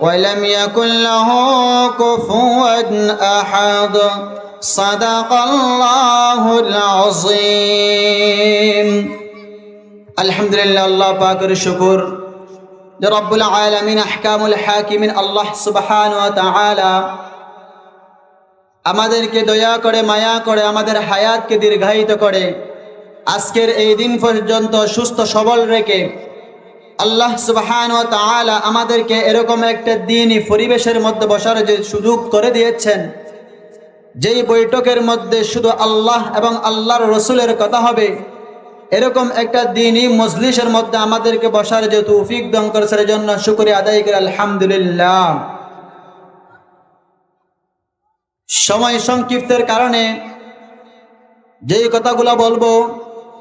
ولم يكن له كفوا أحد صدق الله العظيم الحمد لله الله পাকের শুকর যে রব্বুল আলামিন আহকামুল হাকিমিন আল্লাহ সুবহান ওয়া তাআলা আমাদেরকে দয়া করে মায়া করে আমাদের হায়াতকে দীর্ঘায়িত করে আজকের এই দিন পর্যন্ত সুস্থ সবল রেখে আল্লাহ সুবহান ও তাআলা আমাদেরকে এরকম একটা দিনই পরিবেশের মধ্যে বসার যে সুযোগ করে দিয়েছেন। যেই বৈঠকের মধ্যে শুধু আল্লাহ এবং আল্লাহর রসুলের কথা হবে, এরকম একটা দিনই মজলিসের মধ্যে আমাদেরকে বসার যে তৌফিক দন করেছে জন্য শুক্রিয়া আদায় করে, আলহামদুলিল্লাহ। সময় সংক্ষিপ্তের কারণে যেই কথাগুলো বলব,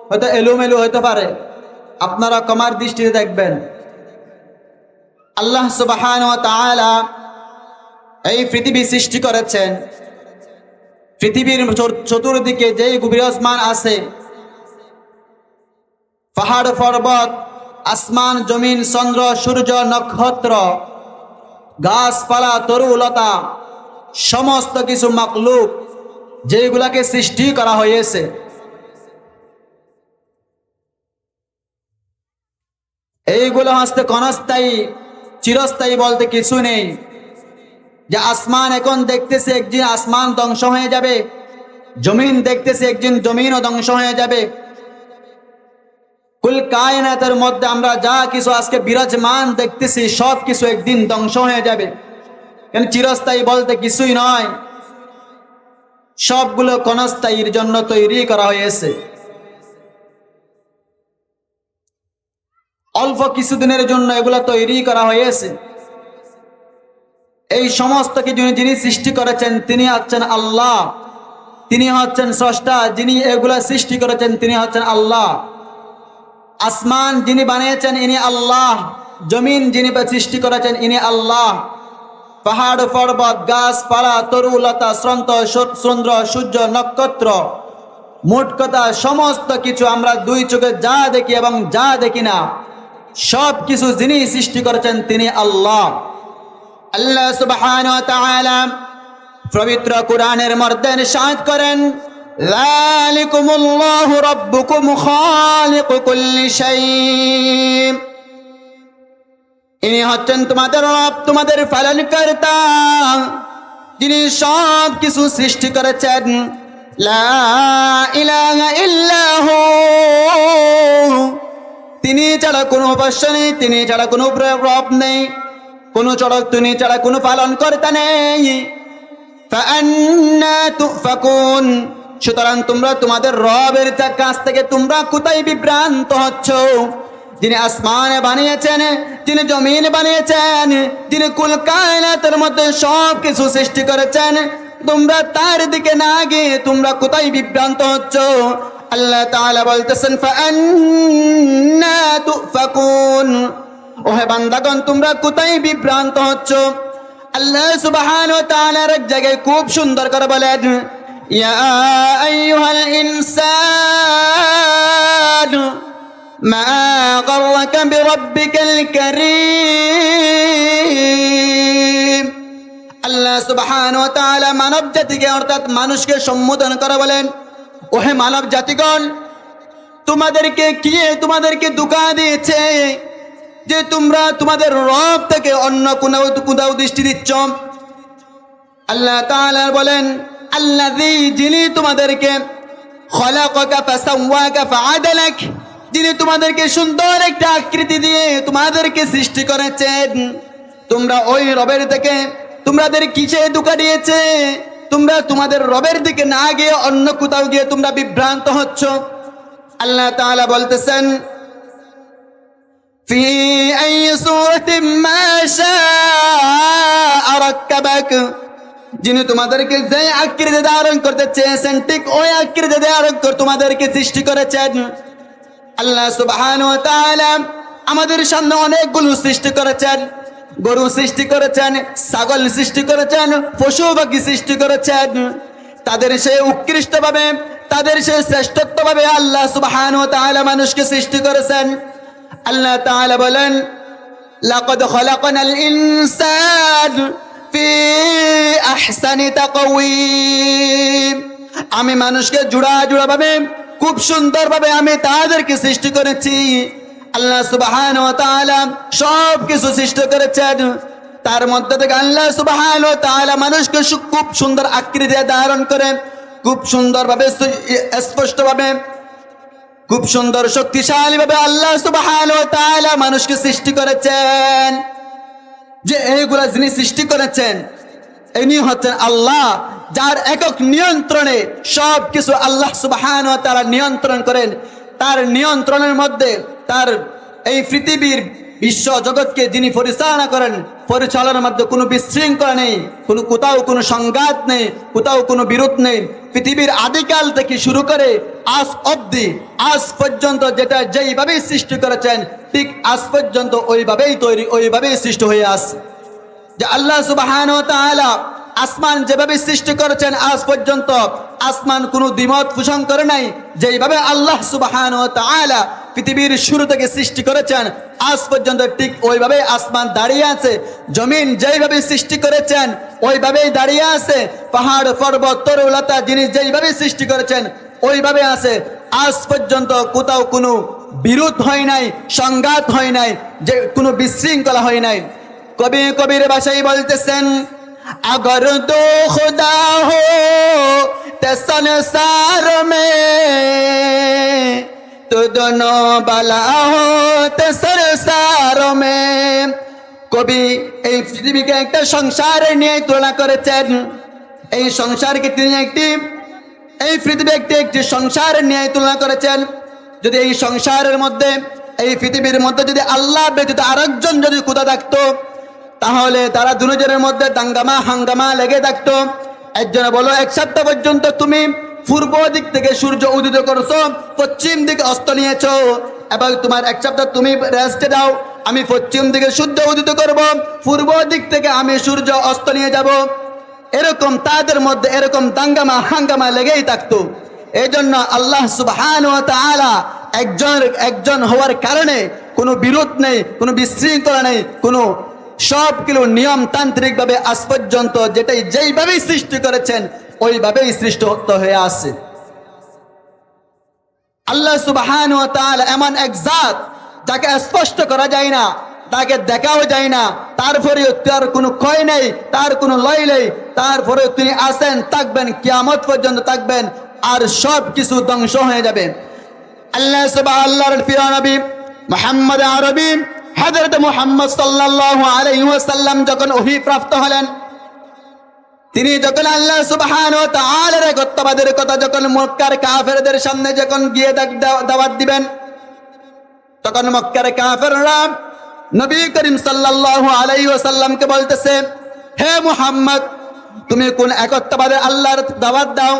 হয়তো এলোমেলো হতে পারে। আপনারা কমার দৃষ্টিতে দেখবেন। আল্লাহ সুবাহান এই পৃথিবী সৃষ্টি করেছেন। পৃথিবীর চতুর্দিকে যেই বিরাজমান আছে, পাহাড়, পর্বত, আসমান, জমিন, চন্দ্র, সূর্য, নক্ষত্র, গাছপালা, তরুলতা, সমস্ত কিছু মাকলুক যেগুলাকে সৃষ্টি করা হয়েছে। এইগুলো হচ্ছে ক্ষণস্থায়ী, চিরস্থায়ী বলতে কিছু নেই। যে আসমান এখন দেখতেছে একদিন আসমান ধ্বংস হয়ে যাবে, জমিন দেখতেছে একদিন জমিনও ধ্বংস হয়ে যাবে। কুল কায়নাতের মধ্যে আমরা যা কিছু আজকে বিরাজমান দেখতেছি, সব কিছু একদিন ধ্বংস হয়ে যাবে। কেন চিরস্থায়ী বলতে কিছুই নয়। সবগুলো ক্ষণস্থায়ীর জন্য তৈরি করা হয়েছে। অল্প কিছুদিনের জন্য এগুলো তৈরি করা হয়েছে। এই সমস্ত কিছু যিনি সৃষ্টি করেছেন, তিনি হচ্ছেন আল্লাহ। তিনি হচ্ছেন স্রষ্টা, যিনি এগুলা সৃষ্টি করেছেন, তিনি হচ্ছেন আল্লাহ। আসমান যিনি বানিয়েছেন, ইনি আল্লাহ। জমিন যিনি সৃষ্টি করেছেন, ইনি আল্লাহ। পাহাড়, পর্বত, গাছপালা তরুলতা শ্রন্ত চন্দ্র, সূর্য, নক্ষত্র, মোট কথা সমস্ত কিছু আমরা দুই চোখে যা দেখি এবং যা দেখি না। সব কিছু যিনি সৃষ্টি করেছেন তিনি আল্লাহ। আল্লাহ সুবহান পবিত্র কোরআনের মধ্যে নিষাদ করেন যালিকুমুল্লাহু রাব্বুকুম খালিকু কুল্লি শাইইন। ইনি হচ্ছেন তোমাদের রব, তোমাদের পালনকর্তা, যিনি সব কিছু সৃষ্টি করেছেন। লা ইলাহা ইল্লাহু। তিনি ছাড়া কোনো উপাস্য নেই, তিনি ছাড়া কোনো রব নেই, কোনো চড়ক তিনি ছাড়া কোনো পালন করতে নেই সুতরাং তোমরা তোমাদের রবের কাছ থেকে তোমরা কোথায় বিভ্রান্ত হচ্ছ? যিনি আসমানে বানিয়েছেন, যিনি জমিন বানিয়েছেন, যিনি কুলকায়নাতের মধ্যে সব কিছু সৃষ্টি করেছেন, তোমরা তার দিকে না গিয়ে তোমরা কোথায় বিভ্রান্ত হচ্ছ? আল্লাহ তাআলা বলতেছেন, ফাআন্না তুফাকুন। ওহে বান্দাগণ, তোমরা কোথায় বিভ্রান্ত হচ্ছ? আল্লাহ সুবহানাহু ওয়া তাআলার এক জায়গায় খুব সুন্দর করে বলেন, ইয়া আইয়ুহাল ইনসান, মা গররাকা বিরাব্বিকাল কারীম। আল্লাহ সুবহানাহু ওয়া তাআলা মানব জাতিকে অর্থাৎ মানুষকে সম্বোধন করে বলেন ওহে মানব জাতিগণ, তোমাদেরকে কি তোমাদেরকে দুকা দিয়েছে যে তোমরা তোমাদের রব থেকে অন্য কোনাও কোথাও দৃষ্টি দিচ্ছ? আল্লাহ তাআলা বলেন, আল্লাযী যিনি তোমাদেরকে যিনি তোমাদেরকে সুন্দর একটা আকৃতি দিয়ে তোমাদেরকে সৃষ্টি করেছেন, তোমরা ওই রবের থেকে তোমাদের কিসে দুকা দিয়েছে? তোমরা তোমাদের রবের দিকে না গিয়ে অন্য কোথাও গিয়ে তোমরা বিভ্রান্ত হচ্ছ আল্লাহ তাআলা বলতেছেন في أي صورة ما شاء যিনি তোমাদেরকে যে আকৃতি ধারণ করতে চেয়েছেন ঠিক ওই আকৃতি ধারণ করে তোমাদেরকে সৃষ্টি করেছেন আল্লাহ সুবহান আমাদের সামনে অনেকগুলো সৃষ্টি করেছেন গরু সৃষ্টি করেছেন, ছাগল সৃষ্টি করেছেন, পশু পাখি সৃষ্টি করেছেন। তাদের সে উৎকৃষ্ট ভাবে তাদের সে শ্রেষ্ঠত্ব ভাবে আল্লাহ সুবহান ও তাহলে মানুষকে সৃষ্টি করেছেন। আল্লাহ তাআলা বলেন, লাকাদ খলাকনাল ইনসান ফি আহসানি তাকওয়িম। আমি মানুষকে জুড়া জুড়া ভাবে খুব সুন্দর ভাবে আমি তাদেরকে সৃষ্টি করেছি। আল্লাহ সুবাহান ও তাআলা সব কিছু সৃষ্টি করেছেন। তার মধ্যে থেকে আল্লাহ সুবহান ও তাআলা মানুষকে খুব সুন্দর আকৃতি ধারণ করে, খুব সুন্দর ভাবে স্পষ্ট ভাবে খুব সুন্দর শক্তিশালী ভাবে আল্লাহ সুবহান ও তাআলা মানুষকে সৃষ্টি করেছেন। যে এইগুলা যিনি সৃষ্টি করেছেন, ইনি হচ্ছেন আল্লাহ, যার একক নিয়ন্ত্রণে সব কিছু আল্লাহ সুবাহান ও তারা নিয়ন্ত্রণ করেন। তার নিয়ন্ত্রণের মধ্যে তার এই পৃথিবীর বিশ্ব জগৎকে যিনি পরিচালনা করেন, পরিচালনার মধ্যে কোনো বিশৃঙ্খলা নেই, কোনো কোথাও কোনো সংঘাত নেই, কোথাও কোনো বিরোধ নেই। পৃথিবীর আদিকাল থেকে শুরু করে আজ অবধি, আজ পর্যন্ত যেটা যেইভাবেই সৃষ্টি করেছেন, ঠিক আজ পর্যন্ত ওইভাবেই তৈরি, ওইভাবেই সৃষ্টি হয়ে আসে যে আল্লাহ সুবাহান আসমান যেভাবে সৃষ্টি করেছেন আজ পর্যন্ত, আসমান কোনো দ্বিমত পোষণ করে নাই, যেইভাবে আল্লাহ সুবাহান পৃথিবীর শুরু থেকে সৃষ্টি করেছেন, আজ পর্যন্ত ঠিক ওইভাবে আসমান দাঁড়িয়ে আছে, জমিন যেইভাবে সৃষ্টি করেছেন, ওইভাবেই দাঁড়িয়ে আছে, পাহাড়, পর্বত তরুলতা যিনি যেইভাবে সৃষ্টি করেছেন, ওইভাবে আছে। আজ পর্যন্ত কোথাও কোনো বিরোধ হয় নাই, সংঘাত হয় নাই, যে কোনো বিশৃঙ্খলা হয় নাই। কবি কবির বাসাই বলতেছেন, আগর তো খুদা হো, তেসন সার মে तो दोनों बला हो ते संसार में কবি এই পৃথিবীকে একটা সংসারে নিয়ে তুলনা করেছেন এই সংসারকে তিনি একটি এই পৃথিবী একটি একটি সংসার নিয়ে তুলনা করেছেন যদি এই সংসারের মধ্যে এই পৃথিবীর মধ্যে যদি আল্লাহ ব্যতীত আরেকজন যদি কোথা থাকতো তাহলে তারা দুজনের মধ্যে দাঙ্গামা হাঙ্গামা লেগে থাকতো একজনে বলো এক সপ্তাহ পর্যন্ত তুমি পূর্ব দিক থেকে সূর্য উদিত করছ, পশ্চিম দিকে অস্ত নিয়েছো। এবং তোমার এক সপ্তাহ তুমি রেস্টে দাও, আমি পশ্চিম দিকে সূর্য উদিত করব, পূর্ব দিক থেকে আমি সূর্য অস্ত নিয়ে যাব। এরকম তাদের মধ্যে এরকম দাঙ্গামা, হাঙ্গামা লেগেই থাকতো। এই জন্য আল্লাহ সুবহান একজন একজন হওয়ার কারণে কোনো বিরোধ নেই, কোনো বিশৃঙ্খলা নেই, কোনো সবগুলো নিয়মতান্ত্রিক ভাবে আজ পর্যন্ত যেটাই যেইভাবেই সৃষ্টি করেছেন ওইভাবেই সৃষ্ট হয়ে আসে আল্লাহ সুবহান এমন এক জাত যাকে স্পষ্ট করা যায় না, তাকে দেখাও যায় না তারপরে তার কোনো ক্ষয় নেই, তার কোনো লয় নেই তারপরে তিনি আসেন থাকবেন, কিয়ামত পর্যন্ত থাকবেন, আর সব কিছু ধ্বংস হয়ে যাবে। আল্লাহ সুবাহ আল্লাহর আরবি, হযরত মুহাম্মদ সাল্লাল্লাহু আলাইহি যখন ওহী প্রাপ্ত হলেন তিনি যখন আল্লাহ সুবহান ও তাআলার একত্ববাদের কথা যখন মক্কার কাফেরদের সামনে যখন গিয়ে দাওয়াত দিবেন, তখন মক্কার কাফেররা নবী করিম সাল্লাল্লাহু আলাইহি ওয়াসাল্লামকে বলতেছে, হে মুহাম্মদ, তুমি কোন একত্ববাদের আল্লাহর দাওয়াত দাও?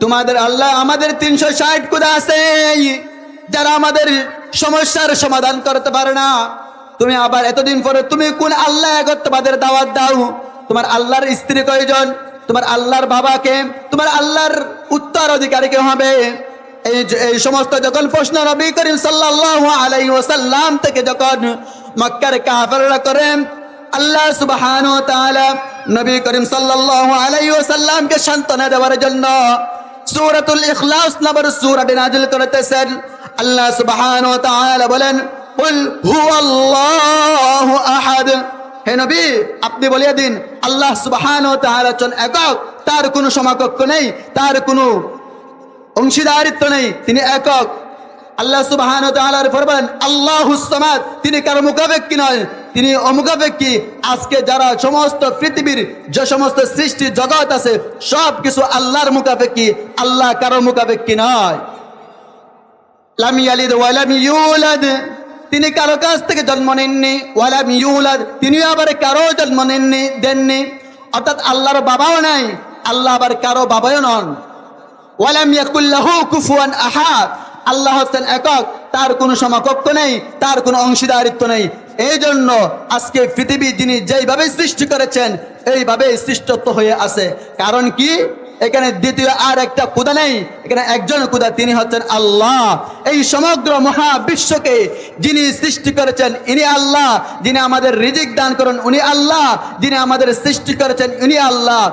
তোমাদের আল্লাহ আমাদের তিনশো ষাট কুদা আছে। যারা আমাদের সমস্যার সমাধান করতে পারে না। তুমি আবার এতদিন পরে তুমি কোন আল্লাহ একত্ববাদের দাওয়াত দাও? তোমার আল্লাহর স্ত্রী কয়জন? তোমার আল্লাহর বাবাকে, তোমার আল্লাহর উত্তর অধিকারী কে হবে? এই সমস্ত যখন প্রশ্ন নবী করিম সাল্লাল্লাহু আলাইহি ওয়াসাল্লাম থেকে যখন মক্কার কাফেররা করেন, আল্লাহ তাআলা নবী করিম সাল্লাল্লাহু আলাইহি ওয়াসাল্লামকে সান্ত্বনা দেওয়ার জন্য সূরাতুল ইখলাস নামের সূরাটি নাযিল করেছেন আল্লাহ তাআলা বলেন, কুল হুয়াল্লাহু আহাদ। হে নবী, আপনি বলিয়া দিন, আল্লাহ সুবহানাহু ও হচ্ছেন একক, তার কোনো সমকক্ষ নেই, তার কোনো অংশীদারিত্ব নেই, তিনি একক। আল্লাহ সুবহান তাআলার ফরমান, আল্লাহ সামাদ, তিনি কারও মুখাপেক্ষী নয়, তিনি অমুখাপেক্ষী। আজকে যারা সমস্ত পৃথিবীর যে সমস্ত সৃষ্টি জগৎ আছে সব কিছু আল্লাহর মুখাপেক্ষী, আল্লাহ কারও মুখাপেক্ষী নয়। লাম ইয়ালিদ ওয়ালাম ইউলাদ। তিনি কারও কাছ থেকে জন্ম নেননি, ওয়ালাম ইউলাদ তিনি আবার কারও জন্ম নেননি, দেননি। অর্থাৎ আল্লাহর বাবাও নাই, আল্লাহ আবার কারও বাবাও নন। ওয়ালাম ইয়াকুল্লাহু কুফুয়ান আহাদ, আল্লাহ হচ্ছেন একক, তার কোনো সমকক্ষ নেই, তার কোনো অংশীদারিত্ব নেই। এই জন্য আজকে পৃথিবী যিনি যেইভাবে সৃষ্টি করেছেন এইভাবে সৃষ্টত্ব হয়ে আছে। কারণ কি? এখানে দ্বিতীয় আর একটা কুদা নেই। এখানে একজন কুদা তিনি হচ্ছেন আল্লাহ। এই সমগ্র মহাবিশ্বকে যিনি সৃষ্টি করেছেন, ইনি আল্লাহ। যিনি আমাদের রিজিক দান করেন, উনি আল্লাহ। যিনি আমাদের সৃষ্টি করেছেন উনি আল্লাহ।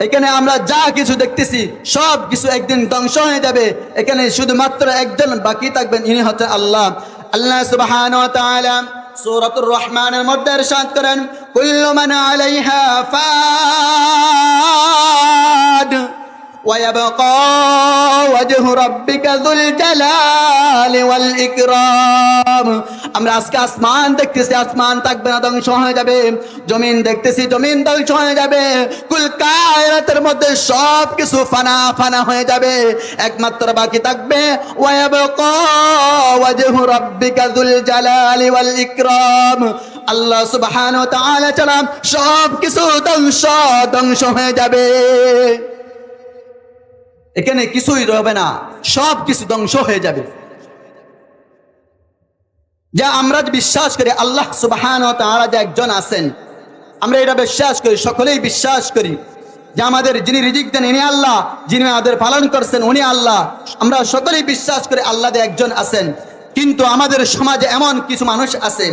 এখানে আমরা যা কিছু দেখতেছি, সব কিছু একদিন ধ্বংস হয়ে যাবে। এখানে শুধুমাত্র একজন বাকি থাকবেন, ইনি হচ্ছেন আল্লাহ। আল্লাহ তাআলা সূরাতুর রহমানের মধ্যে ইরশাদ করেন কুল্লু মান আলাইহা ফাদ ويبقى وجه ربك ذو الجلال والإكرام আমরা আজকে আসমান দেখতেছি, আসমান থাকবে না, ধ্বংস হয়ে যাবে। জমিন দেখতেছি, জমিন ধ্বংস হয়ে যাবে। কুল কায়রাতের মধ্যে সব কিছু ফানা ফানা হয়ে যাবে। একমাত্র বাকি থাকবে ওয়ায়াবকা ওয়াজহু রাব্বিকা যুল জালালি ওয়াল ইকরাম। আল্লাহ সুবহানাহু ওয়া তাআলা ছাড়া সব কিছু ধ্বংস ধ্বংস হয়ে যাবে। এখানে কিছুই রবে না সব কিছু ধ্বংস হয়ে যাবে। যা আমরা বিশ্বাস করি, আল্লাহ সুবাহান তাহারা যে একজন আছেন, আমরা এটা বিশ্বাস করি, সকলেই বিশ্বাস করি যে আমাদের যিনি রিজিক দেন, ইনি আল্লাহ, যিনি আমাদের পালন করছেন, উনি আল্লাহ। আমরা সকলেই বিশ্বাস করি আল্লাহ একজন আছেন। কিন্তু আমাদের সমাজে এমন কিছু মানুষ আছেন,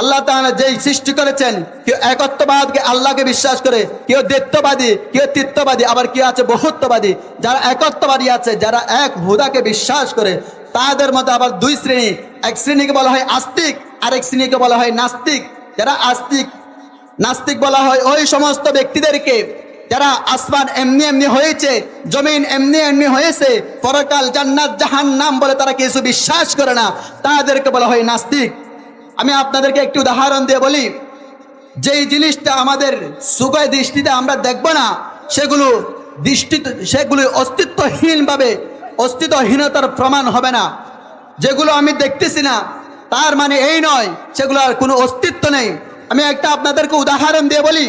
আল্লাহ তাআলা যেই সৃষ্টি করেছেন, কেউ একত্ববাদকে আল্লাহকে বিশ্বাস করে, কেউ দ্বৈতবাদী কেউ তৃত্ববাদী, আবার কেউ আছে বহুত্ববাদী, যারা একত্ববাদী আছে, যারা এক হুদাকে বিশ্বাস করে তাদের মধ্যে আবার দুই শ্রেণি। এক শ্রেণীকে বলা হয় আস্তিক আর এক শ্রেণীকে বলা হয় নাস্তিক। যারা আস্তিক, নাস্তিক বলা হয় ওই সমস্ত ব্যক্তিদেরকে। যারা আসমান এমনি এমনি হয়েছে, জমিন এমনি এমনি হয়েছে, পরকাল জান্নাত জাহান নাম বলে তারা কিছু বিশ্বাস করে না, তাদেরকে বলা হয় নাস্তিক। আমি আপনাদেরকে একটি উদাহরণ দিয়ে বলি। যেই জিনিসটা আমাদের সুখয় দৃষ্টিতে আমরা দেখব না, সেগুলো দৃষ্টি, সেগুলো অস্তিত্বহীনভাবে অস্তিত্বহীনতার প্রমাণ হবে না। যেগুলো আমি দেখতেছি না, তার মানে এই নয়, সেগুলো আর কোনো অস্তিত্ব নেই। আমি একটা আপনাদেরকে উদাহরণ দিয়ে বলি।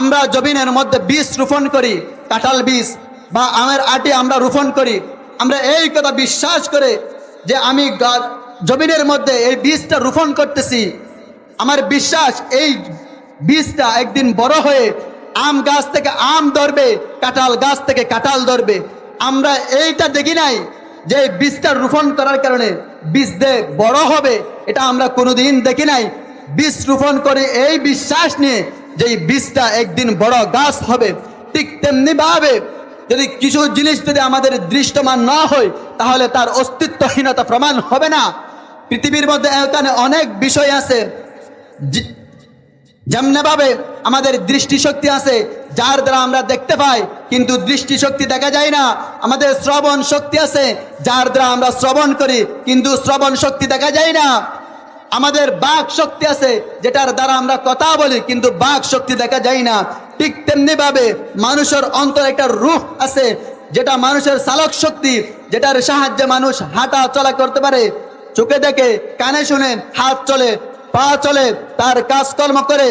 আমরা জমিনের মধ্যে বীজ রোপণ করি, কাঁঠাল বীজ বা আমের আটি আমরা রোপণ করি। আমরা এই কথা বিশ্বাস করে যে আমি জমিনের মধ্যে এই বীজটা রোপণ করতেছি। আমার বিশ্বাস এই বীজটা একদিন বড় হয়ে আম গাছ থেকে আম ধরবে, কাঁঠাল গাছ থেকে কাঁঠাল ধরবে। আমরা এইটা দেখি নাই যে বীজটা রোপণ করার কারণে বীজ দে বড় হবে, এটা আমরা কোনোদিন দেখি নাই। বীজ রোপণ করে এই বিশ্বাস নিয়ে যে বীজটা একদিন বড় গাছ হবে, ঠিক তেমনি ভাবে যদি কিছু জিনিস যদি আমাদের দৃষ্টমান না হয়, তাহলে তার অস্তিত্বহীনতা প্রমাণ হবে না। পৃথিবীর মধ্যে এখানে অনেক বিষয় আছে যেমনিভাবে আমাদের দৃষ্টিশক্তি আছে, যার দ্বারা আমরা দেখতে পাই, কিন্তু দৃষ্টিশক্তি দেখা যায় না। আমাদের শ্রবণ শক্তি আছে, যার দ্বারা আমরা শ্রবণ করি, কিন্তু শ্রবণ শক্তি দেখা যায় না। আমাদের বাক শক্তি আছে, যেটার দ্বারা আমরা কথা বলি, কিন্তু বাক শক্তি দেখা যায় না। ঠিক তেমনি ভাবে মানুষের অন্তর একটা রূহ আছে, যেটা মানুষের চালক শক্তি, যেটার সাহায্যে মানুষ হাঁটা চলা করতে পারে। চোখে দেখে, কানে শুনে হাত চলে পা চলে, তার কাজকর্ম করে।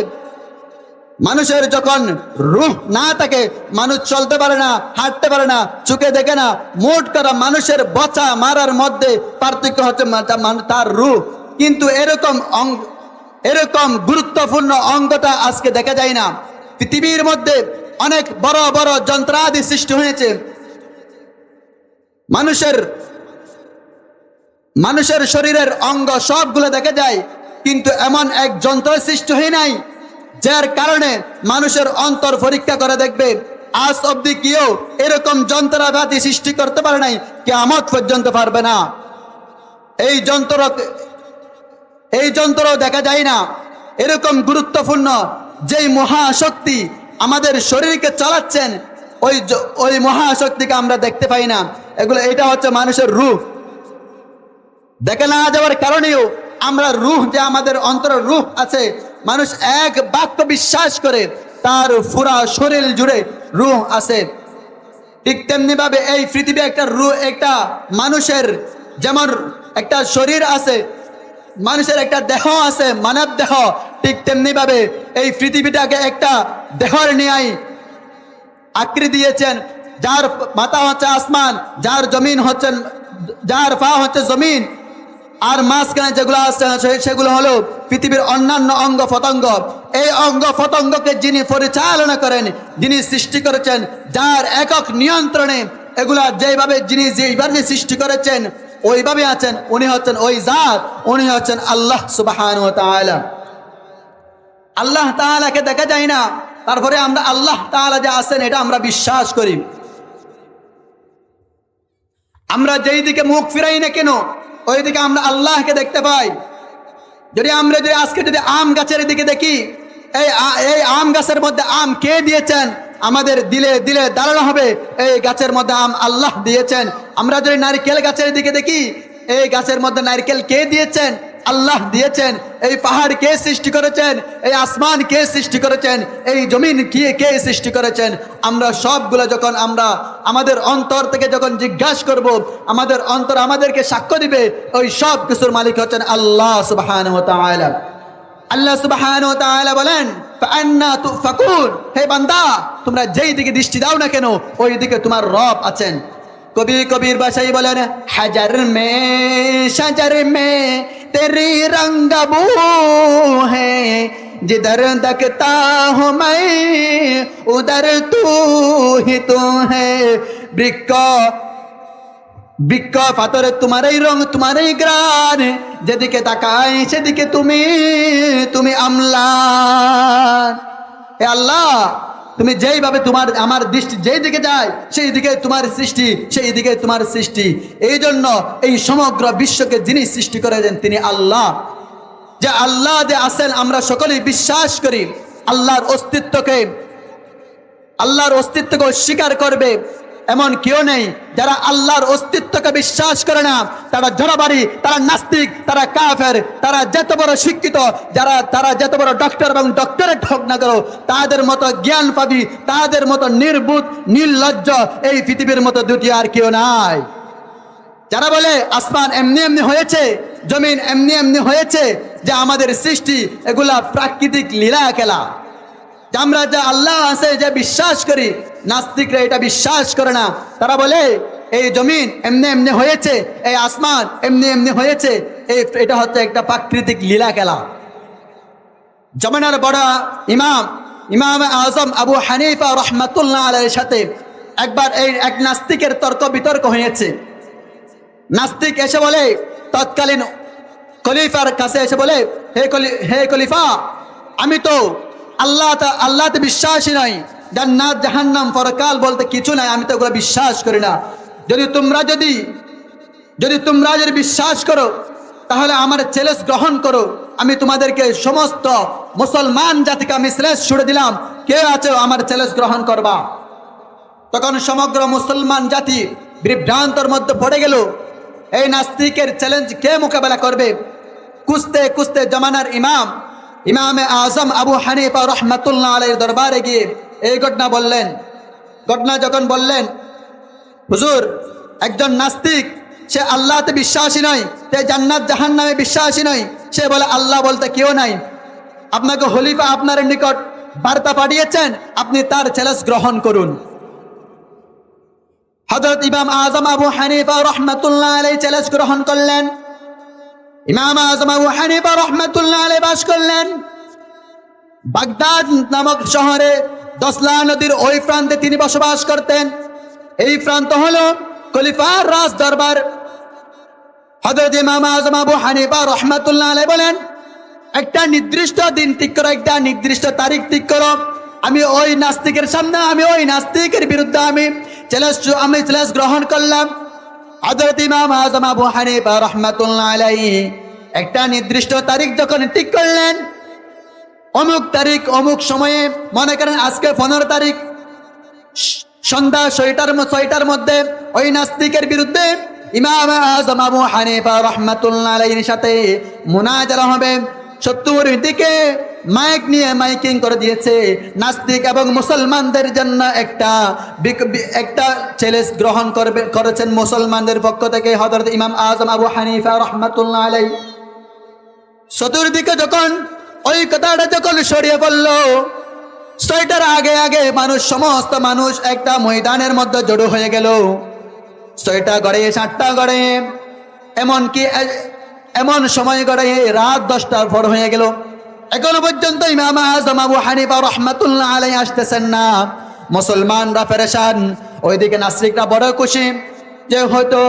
মানুষের যখন রুহ না থাকে, মানুষ চলতে পারে না, হাঁটতে পারে না, চোখে দেখে না, মোট করা মানুষের বচা মারার মধ্যে পার্থক্য হচ্ছে তার রুহ। কিন্তু এরকম অঙ্গ এরকম গুরুত্বপূর্ণ অঙ্গটা আজকে দেখা যায় না। পৃথিবীর মধ্যে অনেক বড় বড় যন্ত্রাদি সৃষ্টি হয়েছে। মানুষের মানুষের শরীরের অঙ্গ সবগুলো দেখা যায়। কিন্তু এমন এক যন্ত্র সৃষ্টি হয় নাই, যার কারণে মানুষের অন্তর পরীক্ষা করে দেখবে, আজ অব্দি কেউ এরকম যন্ত্রাঘাতি সৃষ্টি করতে পারে নাই কে কেমত পর্যন্ত পারবে না। এই যন্ত্র এই যন্ত্র দেখা যায় না। এরকম গুরুত্বপূর্ণ যেই মহাশক্তি আমাদের শরীরকে চালাচ্ছেন, ওই ওই মহাশক্তিকে আমরা দেখতে পাই না। এগুলো, এটা হচ্ছে মানুষের রূপ। দেখে না যাওয়ার কারণেও আমরা রুহ যে আমাদের অন্তর রুহ আছে, মানুষ এক বাক্য বিশ্বাস করে, তার পুরা শরীর জুড়ে রুহ আছে। ঠিক তেমনি ভাবে এই পৃথিবী একটা রুহ একটা মানুষের যেমন একটা শরীর আছে, মানুষের একটা দেহ আছে, মানব দেহ, ঠিক তেমনি ভাবে এই পৃথিবীটাকে একটা দেহর নিয়াই আকৃতি দিয়েছেন। যার মাথা হচ্ছে আসমান, যার জমিন হচ্ছেন যার পা হচ্ছে জমিন আর মাঝখানে যেগুলো সে- সেগুলো হলো পৃথিবীর অন্যান্য অঙ্গ ফতঙ্গ এই অঙ্গ ফতঙ্গকে যিনি পরিচালনা করেন, যিনি সৃষ্টি করেছেন, যার একক নিয়ন্ত্রণে এগুলা যেভাবে যিনি যেইভাবে সৃষ্টি করেছেন, ওইভাবে আছেন, উনি হচ্ছেন ওই জাত, উনি হচ্ছেন আল্লাহ সুবাহান আল্লাহ তাআলাকে দেখা যায় না, তারপরে আমরা আল্লাহ তাআলা যে আছেন, এটা আমরা বিশ্বাস করি। আমরা যেই দিকে মুখ ফিরাই না কেন ওই দিকে আমরা আল্লাহকে দেখতে পাই। যদি আমরা যদি আজকে যদি আম গাছের দিকে দেখি, এই এই আম গাছের মধ্যে আম কে দিয়েছেন? আমাদের দিলে দিলে দাঁড়ানো হবে। এই গাছের মধ্যে আম আল্লাহ দিয়েছেন। আমরা যদি নারিকেল গাছের দিকে দেখি, এই গাছের মধ্যে নারিকেল কে দিয়েছেন? আল্লাহ দিয়েছেন, এই পাহাড় কে সৃষ্টি করেছেন, এই আসমান কে সৃষ্টি করেছেন, এই জমিন কে কে সৃষ্টি করেছেন, আমরা সবগুলো যখন আমরা আমাদের অন্তর থেকে যখন জিজ্ঞাসা করব, আমাদের অন্তর আমাদেরকে সাক্ষ্য দিবে, ওই সব কিছুর মালিক হচ্ছেন আল্লাহ সুবহানাহু ওয়া আল্লাহ সুবহানাহু ওয়া বলেন হে বান্দা, তোমরা যেই দিকে দৃষ্টি দাও না কেন, ওই দিকে তোমার রব আছেন। কবি কবির ভাষাই বলেন, হাজার মে, সাজার মে তেরি রঙ্গ বু হে जिधर तकता हूँ मैं उधर तू ही तू है বৃক্ষ বৃক্ষ পাথরে তোমারই রং তোমারই গ্রান যেদিকে তাকাই সেদিকে তুমি তুমি আমলান হে আল্লাহ তুমি যেইভাবে তোমার, আমার দৃষ্টি যেই দিকে যায় সেই দিকে তোমার সৃষ্টি সেই দিকে তোমার সৃষ্টি। এই জন্য এই সমগ্র বিশ্বকে যিনি সৃষ্টি করেছেন, তিনি আল্লাহ। যে আল্লাহ যে আছেন, আমরা সকলেই বিশ্বাস করি। আল্লাহর অস্তিত্বকে আল্লাহর অস্তিত্বকে স্বীকার করবে। এমন কেউ নেই যারা আল্লাহর অস্তিত্বকে বিশ্বাস করে না। তারা জড়াবাড়ি তারা নাস্তিক, তারা কাফের, তারা যত বড় শিক্ষিত, যারা, তারা যত বড় ডক্টর এবং ডক্টরেট হোক না করো তাদের মতো জ্ঞান পাবি তাদের মতো নির্বুধ, নির্লজ্জ এই পৃথিবীর মতো দুটি আর কেউ নাই। যারা বলে আসমান এমনি এমনি হয়েছে, জমিন এমনি এমনি হয়েছে, যে আমাদের সৃষ্টি, এগুলা প্রাকৃতিক লীলা খেলা যে আমরা যে আল্লাহ আছে যে বিশ্বাস করি, নাস্তিকরা এটা বিশ্বাস করে না। তারা বলে, এই জমিন এমনি এমনি হয়েছে, এই আসমান এমনি এমনি হয়েছে, এই এটা হচ্ছে একটা প্রাকৃতিক লীলা খেলা। জমানার বড় ইমাম ইমাম আজম আবু হানিফা রহমাতুল্লাহ আলের সাথে একবার এই এক নাস্তিকের তর্ক বিতর্ক হয়েছে। নাস্তিক এসে বলে, তৎকালীন খলিফার কাছে এসে বলে, হে কলি হে খলিফা, আমি তো আল্লাহ আল্লাহতে বিশ্বাসী নই জান্নাত, জাহান্নাম ফরকাল বলতে কিছু নাই, আমি তো ওগুলো বিশ্বাস করি না। যদি তোমরা যদি যদি তোমরা যদি বিশ্বাস করো, তাহলে আমার চ্যালেঞ্জ গ্রহণ করো। আমি তোমাদেরকে সমস্ত মুসলমান জাতিকে আমি চ্যালেঞ্জ ছুড়ে দিলাম। কে আছে আমার চ্যালেঞ্জ গ্রহণ করবা? তখন সমগ্র মুসলমান জাতি বিভ্রান্তর মধ্যে পড়ে গেল। এই নাস্তিকের চ্যালেঞ্জ কে মোকাবেলা করবে? কুস্তে কুস্তে জমানার ইমাম ইমামে আজম আবু হানিফা রহমাতুল্লাহ আলের দরবারে গিয়ে এই ঘটনা বললেন। ঘটনা যখন বললেন, হুজুর, একজন নাস্তিক, সে আল্লাহতে বিশ্বাসী নয়, সে জান্নাত জাহান নামে বিশ্বাসী নয়, সে বলে আল্লাহ বলতে কেউ নাই। আপনাকে হলিফা আপনার নিকট বার্তা পাঠিয়েছেন, আপনি তার চ্যালেঞ্জ গ্রহণ করুন। হজরত ইমাম আজম আবু হানিফা রহমতুল্লাহ আলাই চ্যালেঞ্জ গ্রহণ করলেন। ইমাম আজম আবু হানিফা রহমতুল্লাহ আলাই বাস করলেন, বাগদাদ নামক শহরে দশলা নদীর ওই প্রান্তে তিনি বসবাস করতেন। এই প্রান্ত হলো খলিফার রাজ দরবার। হজরত ইমাম আজম আবু হানিফা রহমতুল্লাহ আলাই বলেন, একটা নির্দিষ্ট দিন ঠিক করো, একটা নির্দিষ্ট তারিখ ঠিক করো। আমি ওই নাস্তিকের সামনে, আমি ওই নাস্তিকের বিরুদ্ধে আমি চ্যালেঞ্জ আমি চ্যালেঞ্জ গ্রহণ করলাম। হজরত ইমাম আজম আবু হানিফা রহমতুল্লাহ আলাই একটা নির্দিষ্ট তারিখ যখন ঠিক করলেন, অমুক তারিখ, অমুক সময়ে, মনে করেন আজকে পনেরো তারিখ, সন্ধ্যা ছয়টার ছয়টার মধ্যে ওই নাস্তিকের বিরুদ্ধে ইমাম আজম আবু হানিফা রহমাতুল্লাহ আলাইহির সাথে মুনাজারা হবে। সত্তর দিকে মাইক নিয়ে মাইকিং করে দিয়েছে। নাস্তিক এবং মুসলমানদের জন্য একটা একটা চ্যালেঞ্জ গ্রহণ করবে করেছেন মুসলমানদের পক্ষ থেকে হজরত ইমাম আজম আবু হানিফা রহমাতুল্লাহ আলাই চতুর্দিকে যখন ওই কথাটা যখন সরিয়ে পড়ল, ছয়টার আগে আগে মানুষ সমস্ত মানুষ একটা ময়দানের মধ্যে জড়ো হয়ে গেল। ছয়টা গড়ে, সাতটা গড়ে। এমনকি এমন সময় গড়ে রাত দশটার পর হয়ে গেল। এখনও পর্যন্ত ইমাম আজম আবু হানিফা রহমাতুল্লাহ আলাই আসতেছেন না। মুসলমানরা পেরেশান, ওইদিকে নাসরিকরা বড় খুশি যে হয়তো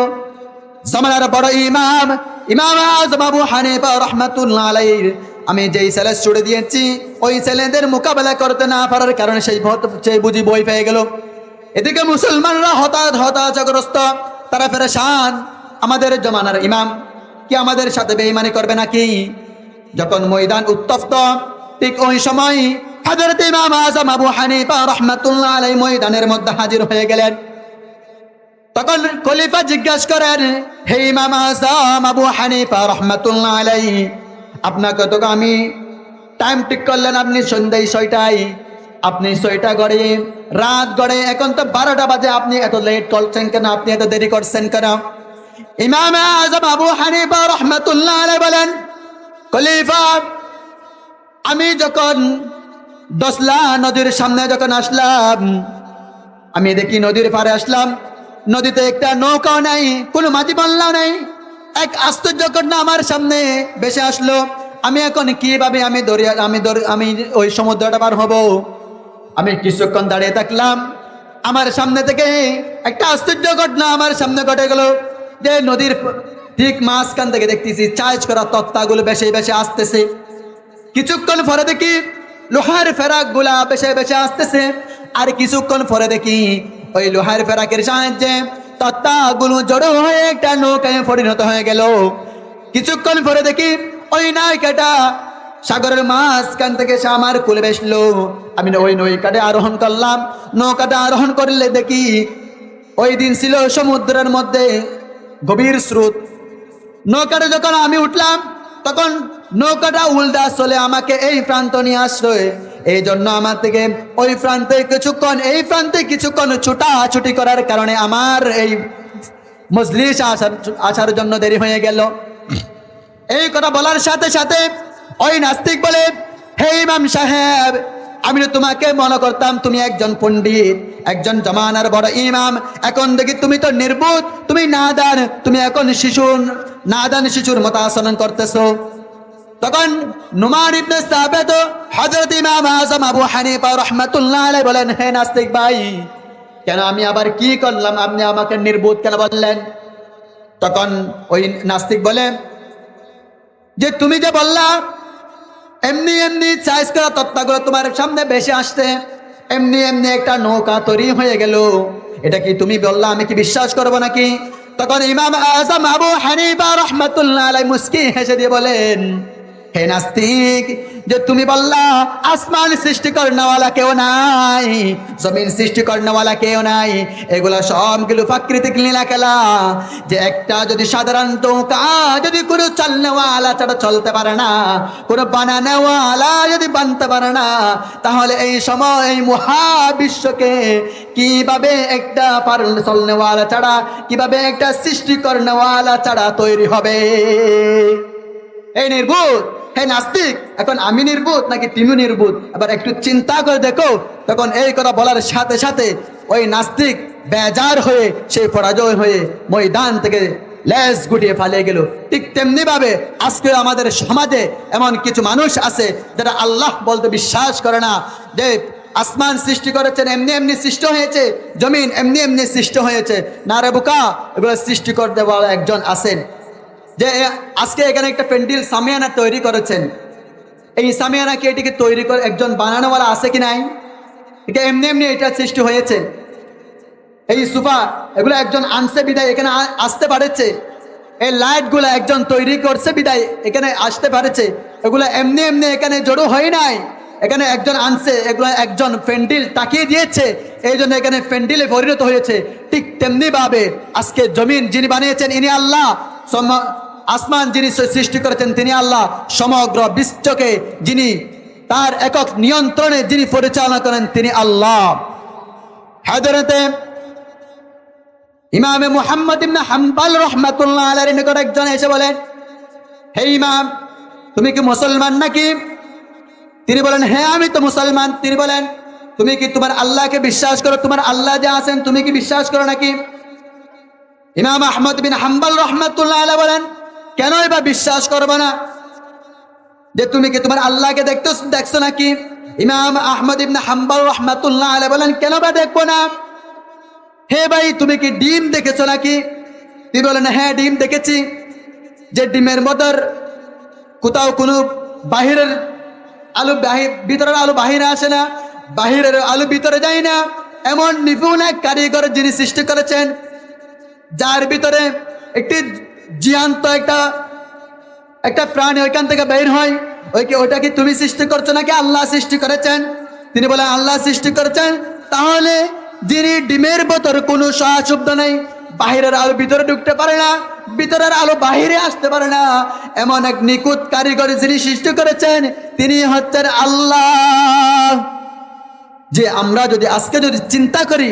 জমানার বড় ইমাম ইমাম আজম আবু হানিফা রহমাতুল্লাহ আলাইহির আমি যেই ছেলে ছুড়ে দিয়েছি, ওই ছেলেদের মোকাবেলা করতে না পারার কারণে সেই সেই বুঝি বই পেয়ে গেল। এদিকে মুসলমানরা হতাশ হতাশগ্রস্ত তারা ফেরেশান আমাদের জমানার ইমাম কি আমাদের সাথে বেঈমানি করবে নাকি? যখন ময়দান উত্তপ্ত, ঠিক ওই সময় হাজরত ইমাম আজম আবু হানিফা রহমাতুল্লাহ আলাই ময়দানের মধ্যে হাজির হয়ে গেলেন। তখন খলিফা জিজ্ঞাসা করেন, হে ইমাম আজম আবু হানিফা রহমাতুল্লাহ আলাই আপনাকে তো আমি টাইম ঠিক করলেন, আপনি সন্ধ্যায় ছয়টায়। আপনি ছয়টা গড়ে, রাত গড়ে, এখন তো বারোটা বাজে, আপনি এত লেট করছেন কেন? আপনি এত দেরি করছেন কেন? ইমাম আজম আবু হানিফা রহমাতুল্লাহ আলাই বলেন, খলিফা, আমি যখন দশলা নদীর সামনে যখন আসলাম, আমি দেখি নদীর পাড়ে আসলাম, নদীতে একটা নৌকাও নাই, কোনো মাটি পাল্লাও নাই, এক আশ্চর্য ঘটনা আমার সামনে বেশি আসলো, আমি এখন কীভাবে আমি দরিয়া, আমি আমি ওই সমুদ্রটা পার হব? আমি কিছুক্ষণ দাঁড়িয়ে থাকলাম, আমার সামনে থেকে একটা আশ্চর্য ঘটনা আমার সামনে ঘটে গেল। যে নদীর ঠিক মাঝখান থেকে দেখতেছি, চার্জ করা তত্ত্বাগুলো বেশি বেশি আসতেছে। কিছুক্ষণ পরে দেখি লোহার ফেরাকগুলা বেশে বেশে আসতেছে। আর কিছুক্ষণ পরে দেখি ওই লোহার ফেরাকের সাহায্যে তত্তাগুলো জড়ো হয়ে একটা নৌকায় পরিণত হয়ে গেল। কিছুক্ষণ পরে দেখি ওই নায়িকাটা সাগরের মাঝখান থেকে সে আমার কুলে বেসলো। আমি ওই নৌকাটা আরোহণ করলাম। নৌকাটা আরোহণ করলে দেখি ওই দিন ছিল সমুদ্রের মধ্যে গভীর স্রোত। নৌকাটা যখন আমি উঠলাম, তখন নৌকাটা উল্টা চলে আমাকে এই প্রান্ত নিয়ে আসলো। এই জন্য আমার থেকে ওই প্রান্তে কিছুক্ষণ, এই প্রান্তে কিছুক্ষণ ছুটা ছুটি করার কারণে আমার এই মজলিস আসার আসার জন্য দেরি হয়ে গেল। এই কথা বলার সাথে সাথে ওই নাস্তিক বলে, হে ইমাম সাহেব আমি তো তোমাকে মনে করতাম তুমি একজন পণ্ডিত, একজন জমানার বড় ইমাম। এখন দেখি তুমি তো নির্বুধ, তুমি নাদান, তুমি এখন শিশু, নাদান শিশুর মতো আচরণ করতেছো। তখন নুমান ইবনে সাবেত হযরত ইমাম আজম আবু হানিফা রাহমাতুল্লাহ আলাইহি বলেন, হে নাস্তিক ভাই, কেন আমি আবার কি করলাম? আপনি আমাকে নির্বোধ কেন বললেন? তখন ওই নাস্তিক বলে, যে তুমি যে বললা এমনি এমনি চাইজ করা তত্ত্বাগুলো তোমার সামনে বেশি আসতে এমনি এমনি একটা নৌকা তৈরি হয়ে গেল। এটা কি তুমি বললা, আমি কি বিশ্বাস করব নাকি? তখন ইমাম আজম আবু হানিবা রহমতুল্লাহ আলাই মুস্কি হেসে দিয়ে বলেন হে নাস্তিক, যে তুমি বললা, আসমান সৃষ্টি করনেওয়ালা কেউ নাই, জমিন সৃষ্টি করনেওয়ালা কেউ নাই, এগুলো সবগুলো প্রাকৃতিক লীলা খেলা। যে একটা যদি সাধারণ নৌকা, যদি কোনো চলনেওয়ালা ছাড়া চলতে পারে না, কোনো বানানেওয়ালা যদি বানতে পারে না, তাহলে এই সময় এই মহাবিশ্বকে কীভাবে একটা পার চলনেওয়ালা ছাড়া, কীভাবে একটা সৃষ্টি করনেওয়ালা ছাড়া তৈরি হবে? এই নির্বোধ, হে নাস্তিক, এখন আমি নির্বোধ নাকি তুমি নির্বোধ? এবার একটু চিন্তা করে দেখো, তখন এই কথা বলার সাথে সাথে ওই নাস্তিক বেজার হয়ে, সেই পরাজয় হয়ে ময়দান থেকে লেজ গুটিয়ে পালিয়ে গেল। ঠিক তেমনি ভাবে আজকে আমাদের সমাজে এমন কিছু মানুষ আছে যারা আল্লাহ বলতে বিশ্বাস করে না। যে আসমান সৃষ্টি করেছেন, এমনি এমনি সৃষ্টি হয়েছে, জমিন এমনি এমনি সৃষ্টি হয়েছে। না রে বুকা, এগুলো সৃষ্টি করতে বলা একজন আছেন। যে আজকে এখানে একটা প্যান্ডেল সামিয়ানা তৈরি করেছেন। এই সামিয়ানা কি এটিকে তৈরি করে একজন বানানোওয়ালা আছে কি নাই? এটা এমনি এমনি এটা সৃষ্টি হয়েছে। এই সুফা, এগুলো একজন আনছে বিদায়, এখানে আসতে পারেছে। এই লাইটগুলো একজন তৈরি করছে বিদায়, এখানে আসতে পারেছে। এগুলো এমনি এমনি এখানে জড়ো হয় নাই। এখানে একজন আনছে, এগুলো একজন ফেন্ডিল তাকিয়ে দিয়েছে। এই জন্য এখানে ফেন্ডিলে পরিণত হয়েছে। ঠিক তেমনি ভাবে আজকে জমিন যিনি বানিয়েছেন, ইনি আল্লাহ। আসমান যিনি সৃষ্টি করেছেন, তিনি আল্লাহ সমগ্র বিশ্বকে যিনি তার একক নিয়ন্ত্রণে যিনি পরিচালনা করেন, তিনি আল্লাহ। হায়দরাতে ইমামে মুহাম্মদ ইবনে হাম্বাল রহমাতুল্লাহ আলাইহির নিকট একজন এসে বলেন হে ইমাম, তুমি কি মুসলমান নাকি? তিনি বলেন হ্যাঁ আমি তো মুসলমান। তিনি বলেন, তুমি কি তোমার আল্লাহকে বিশ্বাস করো? তোমার আল্লাহ যে আছেন, তুমি কি বিশ্বাস করো নাকি? ইমাম আহমদ বিন হাম্বাল রহমাতুল্লাহ আলাইহি বলেন কেনই বা বিশ্বাস করব না? যে তুমি কি তোমার আল্লাহকে দেখতে, দেখছ নাকি? ইমাম আহমদ ইবনে হাম্বাল রহমাতুল্লাহ আলাইহি বলেন, কেন বা দেখব না? হে ভাই, তুমি কি ডিম দেখেছ নাকি? তিনি বলেন হ্যাঁ ডিম দেখেছি। যে ডিমের মধ্যে কোথাও কোনো বাহিরের আলু ভিতরের আলু বাহিরে আসে না, বাহিরের আলু ভিতরে যায় না, এমন নিপুণ এক কারিগর যিনি সৃষ্টি করেছেন যার ভিতরে একটি জিয়ান্ত একটা একটা প্রাণী ওইখান থেকে বের হয়। ওই কি ওটা কি তুমি সৃষ্টি করছ নাকি আল্লাহ সৃষ্টি করেছেন? তিনি বলেন, আল্লাহ সৃষ্টি করেছেন। তাহলে যিনি ডিমের ভেতর কোনো শব্দ নেই, বাহিরের আলো ভিতরে ঢুকতে পারে না, ভিতরের আলো বাহিরে আসতে পারে না। এমন এক নিখুঁত কারিগর যিনি সৃষ্টি করেছেন, তিনি হচ্ছেন আল্লাহ। যে আমরা যদি আজকে যদি চিন্তা করি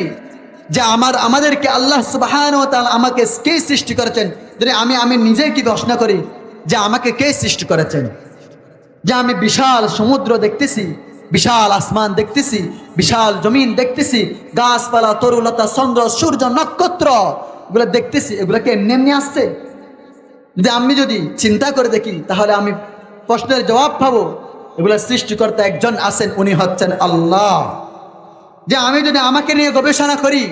যে আমার, আমাদেরকে আল্লাহ সুবাহান ও তাআলা আমাকে কে সৃষ্টি করেছেন? যদি আমি আমি নিজেই কি করি? যে আমাকে কে সৃষ্টি করেছেন? যে আমি বিশাল সমুদ্র দেখতেছি, বিশাল আসমান দেখতেছি, বিশাল জমিন দেখতেছি, গাছপালা তরুলতা চন্দ্র, সূর্য, নক্ষত্র এগুলো দেখতেছি এগুলোকে এমনি এমনি আসছে? যদি আমি যদি চিন্তা করে দেখি, তাহলে আমি প্রশ্নের জবাব পাবো, এগুলো সৃষ্টিকর্তা একজন আছেন, উনি হচ্ছেন আল্লাহ। যে আমি যদি আমাকে নিয়ে গবেষণা করি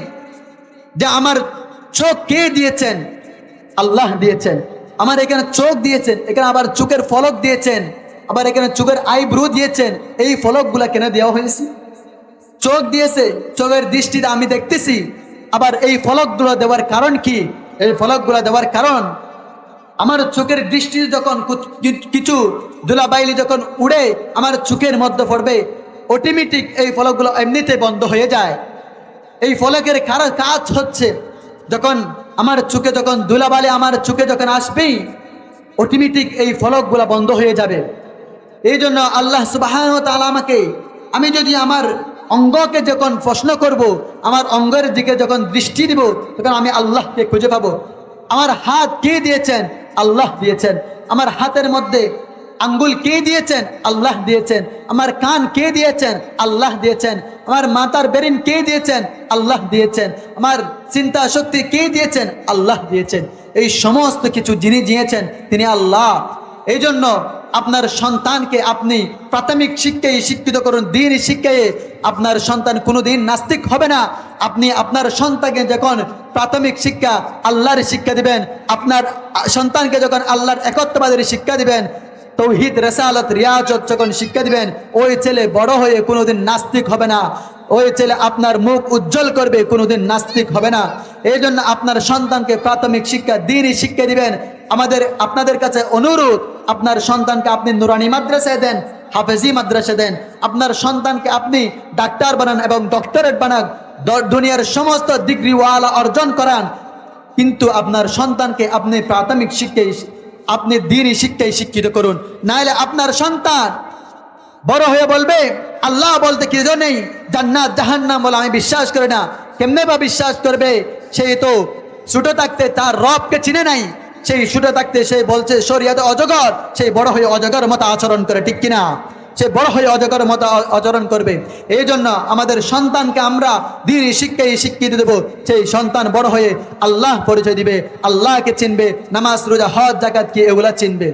যে আমার চোখ কে দিয়েছেন? আল্লাহ দিয়েছেন। আমার এখানে চোখ দিয়েছেন, এখানে আবার চোখের ফলক দিয়েছেন, আবার এখানে চোখের আইব্রু দিয়েছেন। এই ফলকগুলা কেন দেওয়া হয়েছে? চোখ দিয়েছে, চোখের দৃষ্টিতে আমি দেখতেছি, আবার এই ফলকগুলো দেওয়ার কারণ কি? এই ফলকগুলো দেওয়ার কারণ, আমার চোখের দৃষ্টি যখন কিছু ধুলাবাইলি যখন উড়ে, আমার চোখের মধ্যে পড়বে অটোমেটিক এই ফলকগুলো এমনিতে বন্ধ হয়ে যায়। এই ফলকের কারা- কাজ হচ্ছে যখন আমার চোখে যখন ধুলাবালি আমার চোখে যখন আসবেই অটোমেটিক এই ফলকগুলো বন্ধ হয়ে যাবে। এই জন্য আল্লাহ তাআলা আমাকে, আমি যদি আমার অঙ্গকে যখন প্রশ্ন করব, আমার অঙ্গের দিকে যখন দৃষ্টি দিব, তখন আমি আল্লাহকে খুঁজে পাবো। আমার হাত কে দিয়েছেন? আল্লাহ দিয়েছেন। আমার হাতের মধ্যে আঙ্গুল কে দিয়েছেন? আল্লাহ দিয়েছেন। আমার কান কে দিয়েছেন? আল্লাহ দিয়েছেন। আমার মাতার বেরিন কে দিয়েছেন? আল্লাহ দিয়েছেন। আমার চিন্তা শক্তি কে দিয়েছেন? আল্লাহ দিয়েছেন। এই সমস্ত কিছু যিনি দিয়েছেন, তিনি আল্লাহ। এই জন্য আপনার সন্তানকে আপনি প্রাথমিক শিক্ষায় শিক্ষিত করুন, দিন শিক্ষায়। আপনার সন্তান কোনো দিন নাস্তিক হবে না। আপনি আপনার সন্তানকে যখন প্রাথমিক শিক্ষা, আল্লাহর শিক্ষা দিবেন, আপনার সন্তানকে যখন আল্লাহর একত্ববাদের শিক্ষা দিবেন তৌহিদ, রেসালত, রিয়াজত যখন শিক্ষা দিবেন, ওই ছেলে বড় হয়ে কোনোদিন নাস্তিক হবে না। ওই ছেলে আপনার মুখ উজ্জ্বল করবে, কোনোদিন নাস্তিক হবে না। এই জন্য আপনার সন্তানকে প্রাথমিক শিক্ষা, দিনই শিক্ষা দিবেন। আমাদের, আপনাদের কাছে অনুরোধ, আপনার সন্তানকে আপনি নুরানি মাদ্রাসায় দেন, হাফেজি মাদ্রাসা দেন। আপনার সন্তানকে আপনি ডাক্তার বানান এবং ডক্টরেট বানান। দুনিয়ার সমস্ত ডিগ্রিওয়ালা অর্জন করান। কিন্তু আপনার সন্তানকে আপনি প্রাথমিক শিক্ষায় আপনি দিনই শিক্ষায় শিক্ষিত করুন। নাহলে আপনার সন্তান বড় হয়ে বলবে, আল্লাহ বলতে কি নেই? জান্নাত, জাহান্নাম বলে আমি বিশ্বাস করি না। কেমনে বা বিশ্বাস করবে? সেই তো ছুটে থাকতে তার রবকে চিনে নাই। সেই ছোট থাকতে সে বলছে, শরিয়াতে অজগর। সেই বড় হয়ে অজগর মতো আচরণ করে, ঠিক কিনা? সে বড় হয়ে অজগর মতো আচরণ করবে। এই জন্য আমাদের সন্তানকে আমরা দিন শিক্ষায় শিক্ষিত দেব। সেই সন্তান বড় হয়ে আল্লাহ পরিচয় দিবে, আল্লাহকে চিনবে, নামাজ, রোজা, হজ জাকাত কি এগুলা চিনবে।